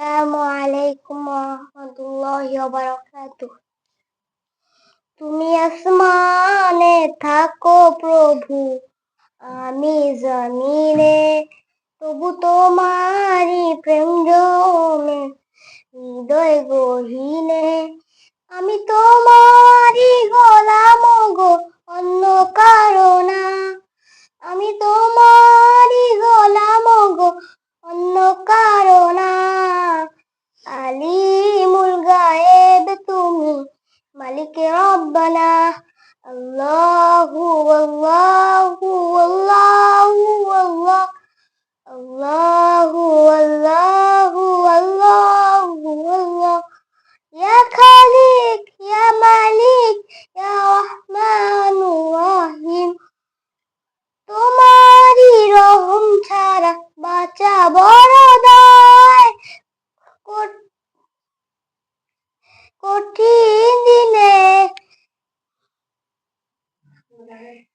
আসসালামু আলাইকুম তুমি আসমানে থাকো প্রভু, আমি জমিনে, তবু তোমারি প্রেম জমে হৃদয় গহিনে, আমি তোমারি ربنا الله والله Okay.